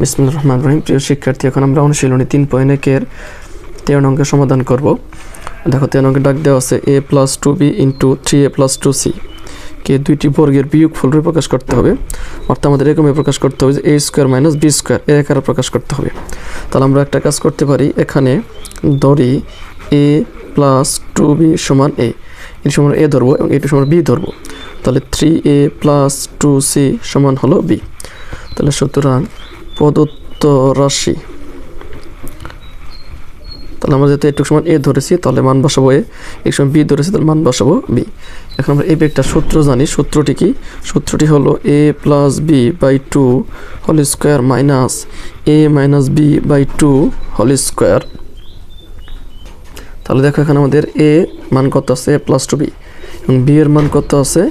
বিসমুল রহমান রহিম। প্রিয় শিক্ষার্থী, এখন আমরা অনুশীলনী তিন পয়েন্ট একের তেরো অঙ্কের সমাধান করব। দেখো, তেরো অঙ্কের ডাক দেওয়া আছে, A plus two B into three A plus two C কে দুইটি বর্গের বিয়োগ ফলরূপে প্রকাশ করতে হবে, অর্থাৎ আমাদের এরকমভাবে প্রকাশ করতে হবে যে A square minus B square এর আকারে প্রকাশ করতে হবে। তাহলে আমরা একটা কাজ করতে পারি, এখানে ধরি এ প্লাস টু বি সমান এ এর সমান এ ধরবো এবং এটি সমান বি ধরবো। তাহলে three A plus two C সমান হলো বি তাহলে সুতরাং প্রদত্ত রাশি। তাহলে আমরা যেহেতু একটু সময় এ ধরেছি, তাহলে মান বসাবো এ এক সময় বি ধরেছি, তাহলে মান বসাবো বি। এখন আমরা এই একটা সূত্র জানি, সূত্রটি কি? সূত্রটি হলো A plus B by two whole square minus A minus B by two whole square তাহলে দেখো এখানে আমাদের এ মান কত আছে? এ প্লাস টু বি এবং বি এর মান কত আছে?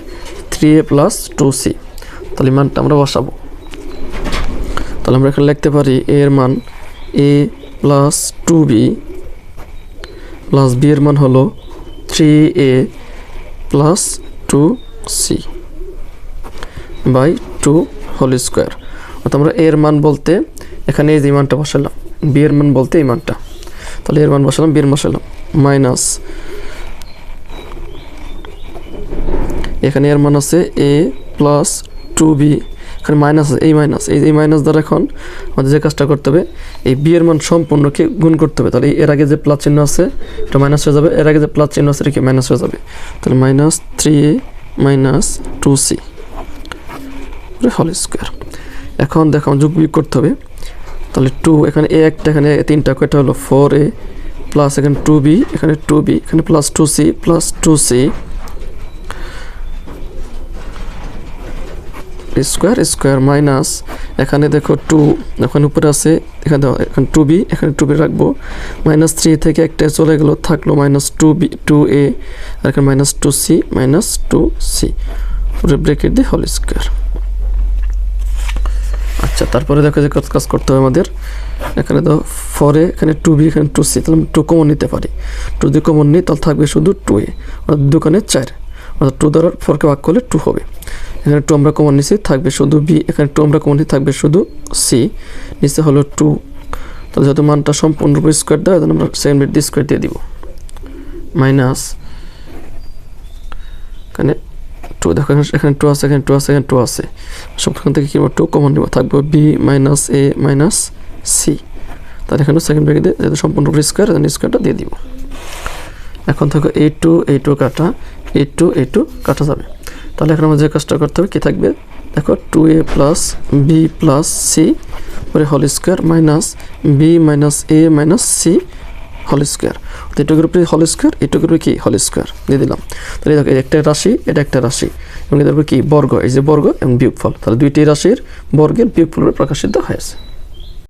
Three A plus two C তাহলে মানটা আমরা বসাবো। তাহলে আমরা এখানে লিখতে পারি এ এর মান A plus two B plus B এর মান হলো three A plus two C by two whole square অর্থাৎ আমরা এর মান বলতে এখানে এই যে মানটা বসালাম বি এর মান বলতে এই মানটা। তাহলে এর মান বসালাম বি এর বসালাম মাইনাস এখানে এর মান আছে এ প্লাস টু বি এখানে মাইনাস এই মাইনাস এই এই মাইনাস দ্বারা এখন আমাদের যে কাজটা করতে হবে, এই বি এর মান সম্পূর্ণকে গুণ করতে হবে। তাহলে এর আগে যে প্লাস চিহ্ন আছে, এটা মাইনাস হয়ে যাবে। এর আগে যে প্লাস চিহ্ন আছে এটা মাইনাস হয়ে যাবে। তাহলে minus three A minus two C হল স্কোয়ার এখন দেখো, যোগ বিয়োগ করতে হবে। তাহলে টু এখানে এ একটা, এখানে তিনটা, কয়টা হলো? ফোর এ প্লাস এখানে টু বি এখানে টু বি এখানে plus two C plus two C square square minus এখানে দেখো টু এখানে উপরে আছে, এখানে এখানে টু বি এখানে টু বি রাখব। মাইনাস থ্রি থেকে একটা চলে গেলো, থাকল minus two B two A আর এখানে minus two C minus two C পুরো ব্রেকেট দিয়ে হোল স্কোয়ার আচ্ছা তারপরে দেখো যে কাজ করতে হবে আমাদের। এখানে তো ফরে এখানে টু বি এখানে টু সি তাহলে টু কমন নিতে পারি। টু যদি কমন নিই, তাহলে থাকবে শুধু টু এ অর্থাৎ দোকানে চার। অর্থাৎ টু দ্বারা ফোরকে ভাগ করলে টু হবে। এখানে টু আমরা কমন নিচ্ছি থাকবে শুধু বি এখানে টু আমরা কমন থাকবে শুধু সি নিচে হলো টু তাহলে যেহেতু মানটা সম্পূর্ণরূপে স্কোয়ার দেওয়া তাহলে আমরা সেকেন্ড বিট দিয়ে স্কোয়ার দিয়ে দিব। মাইনাস এখানে টু দেখো এখানে টু আছে, এখানে টু আছে, এখানে টু আছে। সবখান থেকে কী টু কমন নিব, থাকবে B minus A minus C তাহলে এখানে সেকেন্ড ব্রেকে দিয়ে যেহেতু সম্পূর্ণ স্কোয়ার স্কোয়ারটা দিয়ে দিব। এখন থাকো এ টু এ টু কাটা এ টু এ টু কাটা যাবে। তাহলে এখন আমাদের যে কাজটা করতে হবে, কী থাকবে? দেখো two A plus B plus C পরে whole square minus B minus A minus C whole square তো এটুকুর উপরে হোল স্কোয়ার এটুকুর উপরে কি? হোল স্কোয়ার দিয়ে দিলাম। তাহলে দেখো একটা রাশি, এটা একটা রাশি। এবং এদের উপরে কি? বর্গ, এই যে বর্গ এবং বিয়োগফল। তাহলে দুইটি রাশির বর্গের বিয়োগফল প্রকাশিত হয়েছে।